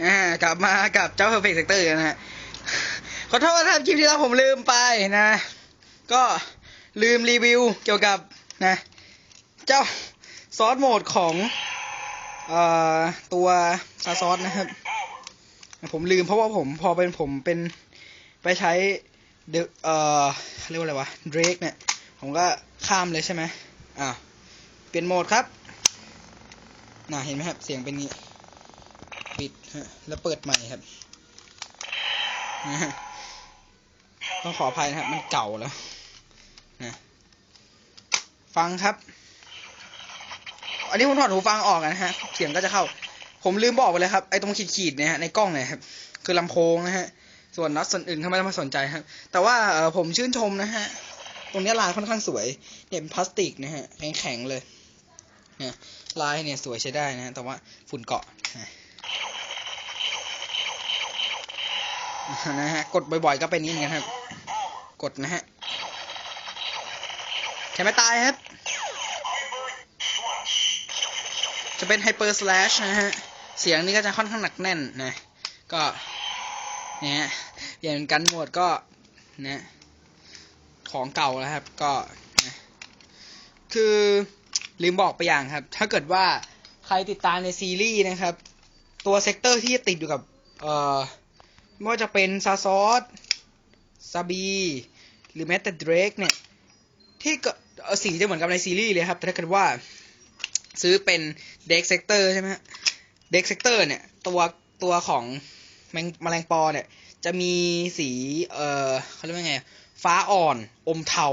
อ่ากลับมากับเจ้า Perfect Sector กันนะฮะขอโทษนะครับคลิปที่แล้วผมลืมไปนะ ก็ลืมรีวิวเกี่ยวกับนะ เจ้าซอสโหมดของเอ่อตัวซาซอสนะครับ ผมลืมเพราะว่าผมพอเป็นผมเป็นไปใช้เดเอ่อเรียกว่าอะไรวะเดรกเนี่ย ผมก็ข้ามเลยใช่ไหมอ่าเปลี่ยนโหมดครับน่ะเห็นไหมครับ เสียงเป็นนี้ ปิดฮะแล้วเปิดใหม่ครับนะฮะต้องขออภัยนะครับ มันเก่าแล้วนะฟังครับ อันนี้ผมถอดหูฟังออกนะฮะ เสียงก็จะเข้า ผมลืมบอกไปเลยครับ ไอ้ตรงขีดๆเนี่ยฮะในกล้องเนี่ยครับ คือลำโพงนะฮะ ส่วนน็อตส่วนอื่นเขาไม่ได้มาสนใจครับ แต่ว่าเออผมชื่นชมนะฮะ ตรงนี้ลายค่อนข้างสวย เนี่ยเป็นพลาสติกนะฮะ แข็งๆเลยนี่ยลายเนี่ยสวยใช้ได้นะฮะแต่ว่าฝุ่นเกาะ นะฮะ กดบ่อยๆ ก็เป็นนี้เหมือนกันครับ กดนะฮะแค่ไม่ตายครับ จะเป็น Hyper Slash นะฮะ เสียงนี้ก็จะค่อนข้างหนักแน่นนะ ก็เนี่ยเปลี่ยนกันโหมดก็นะของเก่าแล้วครับ ก็นะคือลืมบอกไปอย่างครับ ถ้าเกิดว่าใครติดตามในซีรีส์นะครับ ตัวเซกเตอร์ที่ติดอยู่กับ เอ่อ ไม่ว่าจะเป็นซาซอสซาบี หรือแม้แต่เดรกเนี่ย ที่ก็สีจะเหมือนกับในซีรีส์เลยครับ แต่ถ้าเกิดว่า ซื้อเป็นเด็กเซกเตอร์ใช่ไหมฮะเด็กเซกเตอร์เนี่ย ตัวตัวของแมงแมลงปอเนี่ย จะมีสี เอ่อเขาเรียกว่าไง ฟ้าอ่อนอมเทา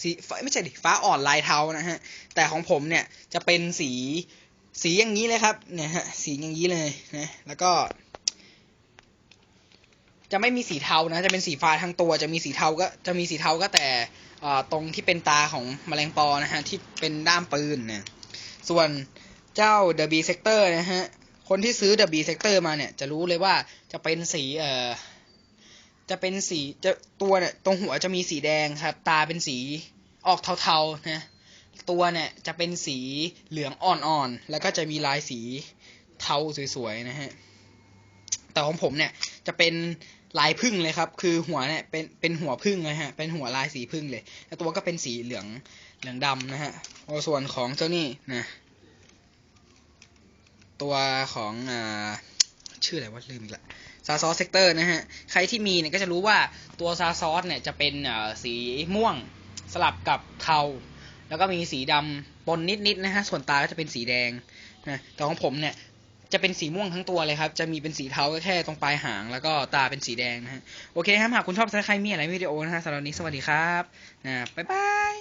สีไม่ใช่ดิฟ้าอ่อนลายเทานะฮะ แต่ของผมเนี่ยจะเป็นสีสีอย่างนี้เลยครับ เนี่ยฮะ สีอย่างนี้เลยนะ แล้วก็ จะไม่มีสีเทานะ จะเป็นสีฟ้าทั้งตัว จะมีสีเทาก็จะมีสีเทาก็แต่ตรงที่เป็นตาของแมลงปอนะฮะที่เป็นด้ามปืนเนี่ยส่วนเจ้า The B Sector นะฮะคนที่ซื้อ The B Sector มาเนี่ยจะรู้เลยว่าจะเป็นสีเอ่อจะเป็นสีจะตัวเนี่ยตรงหัวจะมีสีแดงครับ ตาเป็นสีออกเทาๆนะตัวเนี่ยจะเป็นสีเหลืองอ่อนๆ แล้วก็จะมีลายสีเทาสวยๆนะฮะแต่ของผมเนี่ยจะเป็น ลายพึ่งเลยครับ คือหัวเนี่ยเป็นเป็นหัวพึ่งเลยฮะ เป็นหัวลายสีพึ่งเลยแล้วตัวก็เป็นสีเหลืองเหลืองดำนะฮะโอส่วนของเจ้านี่นะตัวของอ่าชื่ออะไรวะลืมอีกละซาซอสเซกเตอร์นะฮะ ใครที่มีเนี่ยก็จะรู้ว่าตัวซาซอสเนี่ยจะเป็นอ่าสีม่วงสลับกับเทา แล้วก็มีสีดำปนนิดๆนะฮะ ส่วนตาก็จะเป็นสีแดงนะแต่ของผมเนี่ย จะเป็นสีม่วงทั้งตัวเลยครับ จะมีเป็นสีเทาแค่ตรงปลายหาง แล้วก็ตาเป็นสีแดงนะฮะ โอเคครับหากคุณชอบถ้าใครมีอะไรวิดีโอนะฮะสำหรับวันนี้สวัสดีครับนะบ๊ายบาย